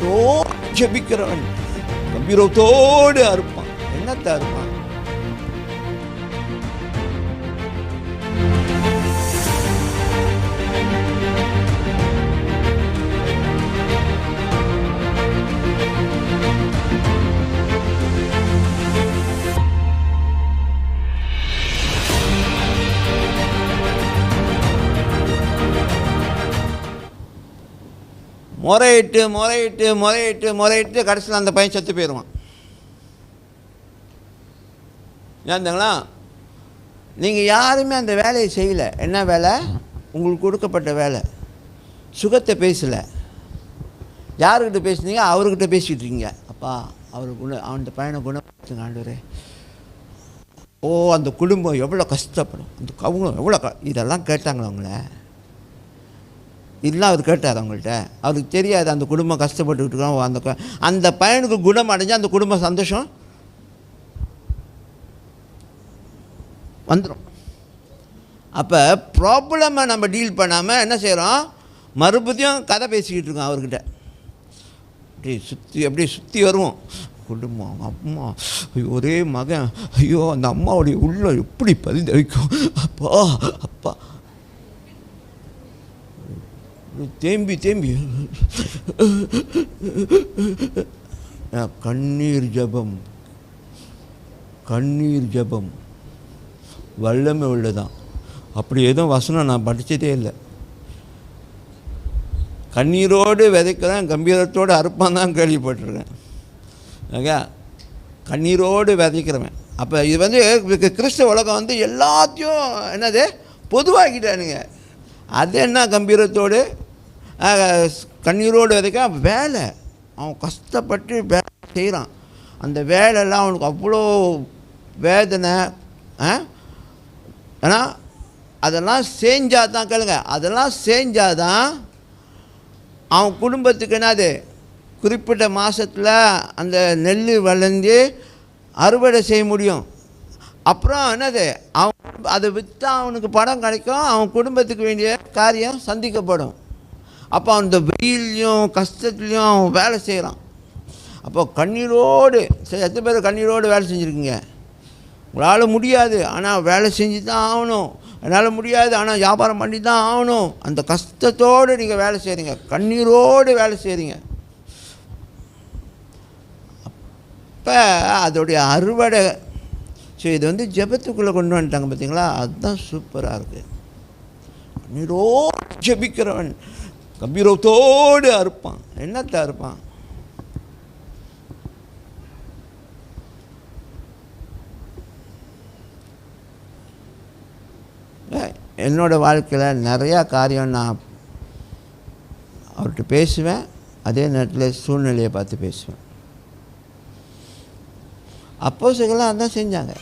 கண்ணீரோ ஜெபிக்கிறவன். கம்பீரத்தோடு அறுப்பான். என்னத்தை அறுப்பான்? முறையிட்டு முறையிட்டு முறையிட்டு முறையிட்டு கடைசியில் அந்த பையன் செத்து போயிடுவான். ஏந்துங்களா நீங்கள் யாருமே அந்த வேலையை செய்யலை. என்ன வேலை? உங்களுக்கு கொடுக்கப்பட்ட வேலை. சுகத்தை பேசலை. யாருக்கிட்ட பேசுனீங்க? அவர்கிட்ட பேசிகிட்டு இருக்கீங்க. அப்பா அவர் குண அந்த பையனை குணப்படுத்துங்க ஆண்டு ஓ அந்த குடும்பம் எவ்வளோ கஷ்டப்படும். அந்த அவங்க எவ்வளோ க இதெல்லாம் கேட்டாங்களா அவங்கள இதெல்லாம் அவர் கேட்டார் அவங்கள்ட்ட. அவருக்கு தெரியாது அந்த குடும்பம் கஷ்டப்பட்டுக்கிட்டு இருக்கோம் அந்த அந்த பையனுக்கு குணம் அடைஞ்சு அந்த குடும்பம் சந்தோஷம் வந்துடும் அப்போ ப்ராப்ளமை நம்ம டீல் பண்ணாமல் என்ன செய்கிறோம் மறுபடியும் கதை பேசிக்கிட்டு இருக்கோம் அவர்கிட்ட. அப்படியே சுற்றி அப்படியே சுற்றி வருவோம். குடும்பம் அவங்க அம்மா ஐயோ ஒரே மகன். ஐயோ அந்த அம்மாவுடைய உள்ள எப்படி பதிந்து வைக்கும் அப்பா அப்பா. தேம்பி தேம்பி. கண்ணீர் ஜெபம். கண்ணீர் ஜெபம். வல்லமை உள்ளதான். அப்படி எதுவும் வசனம் நான் படித்ததே இல்லை. கண்ணீரோடு விதைக்கிறேன் கம்பீரத்தோடு அறுப்பான் தான் கேள்விப்பட்டிருக்கேன். ஓகே? கண்ணீரோடு விதைக்கிறவன். அப்போ இது வந்து கு- கிறிஸ்தவ உலகம் வந்து எல்லாத்தையும் என்னது? பொதுவாக்கிட்டானுங்க. அது என்ன கம்பீரத்தோடு? கண்ணீரோடு விதைக்க வேலை. அவன் கஷ்டப்பட்டு வேலை செய்கிறான் அந்த வேலையெல்லாம் அவனுக்கு அவ்வளோ வேதனை ஆ? ஏன்னா அதெல்லாம் செஞ்சால் தான் கேளுங்க அதெல்லாம் செஞ்சால் தான் அவன் குடும்பத்துக்கு என்னது? குறிப்பிட்ட மாதத்தில் அந்த நெல் வளர்ந்து அறுவடை செய்ய முடியும். அப்புறம் என்னது? அவன் அதை விற்றா அவனுக்கு பணம் கிடைக்கும் அவன் குடும்பத்துக்கு வேண்டிய காரியம் சந்திக்கப்படும். அப்போ அந்த வெயிலையும் கஷ்டத்துலேயும் அவன் வேலை செய்கிறான் அப்போ கண்ணீரோடு சரி எத்தனை பேர் கண்ணீரோடு வேலை செஞ்சுருக்குங்க? உங்களால் முடியாது. ஆனால் வேலை செஞ்சு தான் ஆகணும். என்னால் முடியாது. ஆனால் வியாபாரம் பண்ணி தான் ஆகணும். அந்த கஷ்டத்தோடு நீங்கள் வேலை செய்கிறீங்க கண்ணீரோடு வேலை செய்கிறீங்க அப்போ அதோடைய அறுவடை ஸோ இது வந்து ஜெபத்துக்குள்ளே கொண்டு வந்துட்டாங்க பார்த்தீங்களா அதுதான் சூப்பராக இருக்குது கண்ணீரோடு ஜெபிக்கிறவன். கம்பீரத்தோடு அறுப்பான். என்னத்தை அறுப்பான்? என்னோடய வாழ்க்கையில் நிறையா காரியம் நான் அவர்கிட்ட பேசுவேன். அதே நேரத்தில் சூழ்நிலையை பார்த்து பேசுவேன். அப்போ சிகலாம் அதான் செஞ்சாங்க.